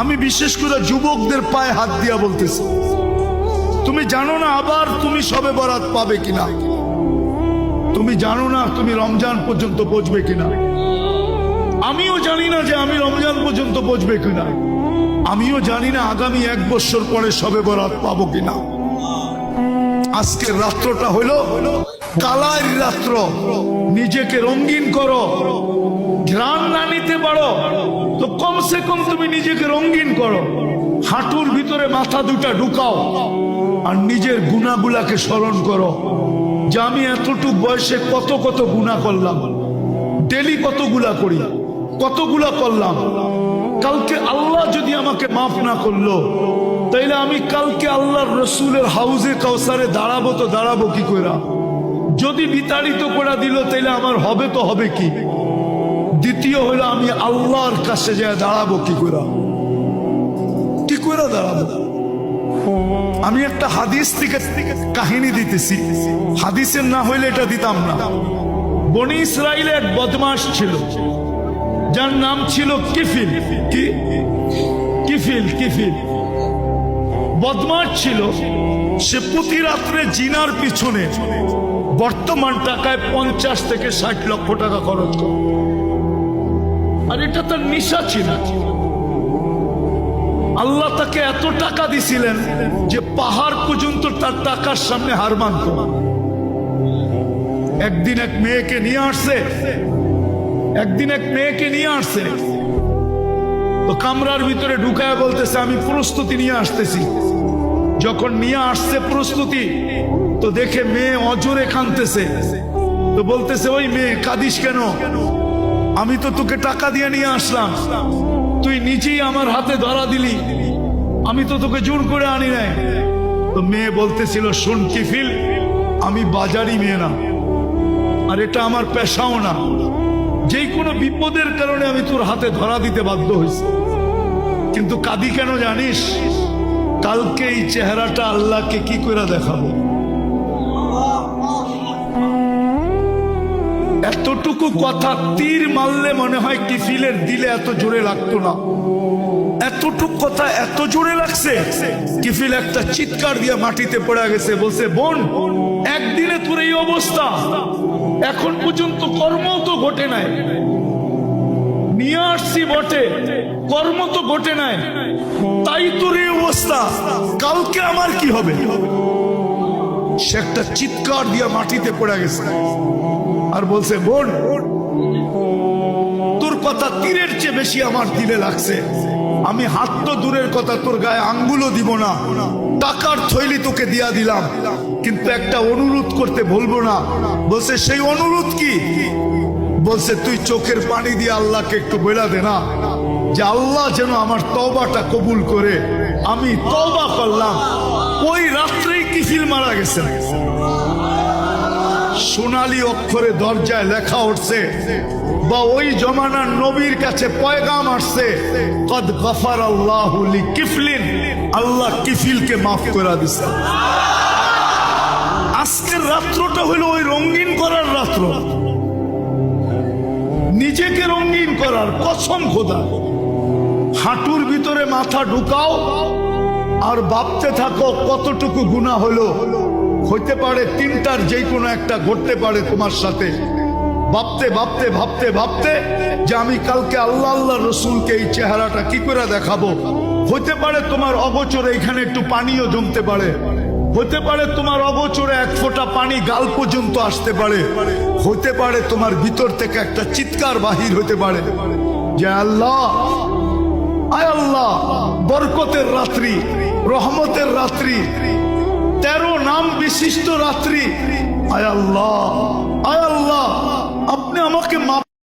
আমি বিশেষ করে যুবকদের পায়ে হাত দিয়া বলতেছি, তুমি জানো না আবার তুমি সবে বরাত পাবে কিনা? তুমি জানো না তুমি রমজান পর্যন্ত পৌঁছবে কিনা? আমিও জানি না যে আমি রমজান পর্যন্ত পৌঁছবে কিনা। আমিও জানি না আগামী এক বছর পরে সবে বরাত পাবো কিনা। আজকের রাত্রটা হলো কালার রাত্র, নিজেকে রঙিন করো, ঘ্রাণ না নিতে পারো, তো কমসে কম তুমি নিজেকে রঙিন করো। হাঁটুর ভিতরে মাথা দুটা ঢুকাও, আর নিজের গুণাগুলাকে স্মরণ করো, যে আমি এতটুক বয়সে কত কত গুণা করলাম, ডেলি কতগুলা করি, কতগুলা করলাম। কালকে আল্লাহ যদি আমাকে মাফ না করল, তাইলে আমি কালকে আল্লাহর রসুলের হাউজে কাউসারে দাঁড়াবো তো দাঁড়াবো কি কইরা? যদি বিতাড়িত করে দিল তাহলে আমার হবে তো হবে কি? দ্বিতীয় হলো আমি আল্লাহর কাছে যায় দাঁড়াবো কি করে? কি করে দাঁড়াবো? আমি একটা হাদিস থেকে কাহিনী দিতেছি। হাদিসের না হইলে এটা দিতাম না। বনি ইসরায়েলের এক বদমাস ছিল। যার নাম ছিল কিফিল। কি? কিফিল কিফিল। বদমাস ছিল। সে প্রতি রাত্রে জিনার পিছনে বর্তমান টাকায় পঞ্চাশ থেকে ষাট লক্ষ টাকা খরচ। করে আর এটা তার নিশা ছিল। আল্লাহ তাকে এত টাকা দিছিলেন যে পাহাড় পর্যন্ত তার টাকার সামনে হার মানত। একদিন এক মেয়েকে নিয়ে আসছে। একদিন এক মেয়েকে নিয়ে আসছে। তো কামরার ভিতরে ঢুকায় বলতেছে, আমি প্রস্তুতি নিয়ে আসতেছি। যখন নিয়ে আসছে প্রস্তুতি, তো দেখে মেয়ে অজরে কানতেছে তো বলতেছে, ওই মেয়ে, কাঁদিস কেন? আমি তো তোকে টাকা দিয়ে নিয়ে আসলাম। তুই নিজেই আমার হাতে ধরা দিলি। আমি তো তোকে জোর করে আনি নাই। তো মেয়ে বলতেছিল, শোন কিফিল, আমি বাজারি মেয়ে না। আর এটা আমার পেশাও না। যেই কোনো বিপদের কারণে আমি তোর হাতে ধরা দিতে বাধ্য হয়েছি। কিন্তু কাদি কেন জানিস? কালকে এই চেহারাটা আল্লাহকে কি করে দেখাবো? এতটুকু কথা তীর মারলে মনে হয় কিফিলের দিলে এত জোরে লাগতো না। এতটুকু কথা এত জোরে লাগছে, কিফিল একটা চিৎকার দিয়ে মাটিতে পড়ে গেছে, বলছে, বোন, একদিনে তোর এই অবস্থা। এখন পর্যন্ত কর্ম তো ঘটে নাই। নিয়ে আসছি বটে, কর্ম তো ঘটে নাই। তাই তোর এই অবস্থা। কালকে আমার কি হবে? সে একটা চিৎকার দিয়ে মাটিতে পড়ে গেছে। আর বলছে, বোন, তোর কথা তীরের চেয়ে বেশি আমার দিলে লাগছে। আমি হাত তো দূরের কথা, তোর গায়ে আঙ্গুলও দিব না। টাকার থৈলি তোকে দিয়া দিলাম। কিন্তু একটা অনুরোধ করতে বলব না। বলছে, সেই অনুরোধ কি? বলছে, তুই চোখের পানি দিয়ে আল্লাহকে একটু বেলা দে না, যে আল্লাহ যেন আমার তবাটা কবুল করে। আমি তবা করলাম। ওই রাত্রেই কিফিল মারা গেছে। সোনালি অক্ষরে দরজায় লেখা উঠছে, বা ওই জমানার নবীর কাছে পয়গাম আসছে, কদ গফার আল্লাহ কিফলিন আল্লাহ কিফিলকে মাফ করে দিছে। আজকের রাত্রটা হলো ওই রঙিন করার রাত্র। নিজেকে রঙিন করার কসম খোদা। হাঁটুর ভিতরে মাথা ঢুকাও আর ভাবতে থাকো কতটুকু গুণা হলো। হইতে পারে তিনটার যে কোনো একটা ঘটতে পারে তোমার সাথে। ভাবতে ভাবতে ভাবতে ভাবতে যে আমি কালকে আল্লাহ আল্লাহ রসুলকে এই চেহারাটা কি করে দেখাবো? হইতে পারে তোমার অগোচরে এখানে একটু পানিও জমতে পারে। হতে পারে তোমার অগোচরে এক ফোঁটা পানি গাল পর্যন্ত আসতে পারে। হতে পারে তোমার ভিতর থেকে একটা চিৎকার বাহির হতে পারে। যে আল্লাহ আয় আল্লাহ, বরকতের রাত্রি, রহমতের রাত্রি, তেরো নাম বিশিষ্ট রাত্রি। আয় আল্লাহ আয় আল্লাহ, আপনি আমাকে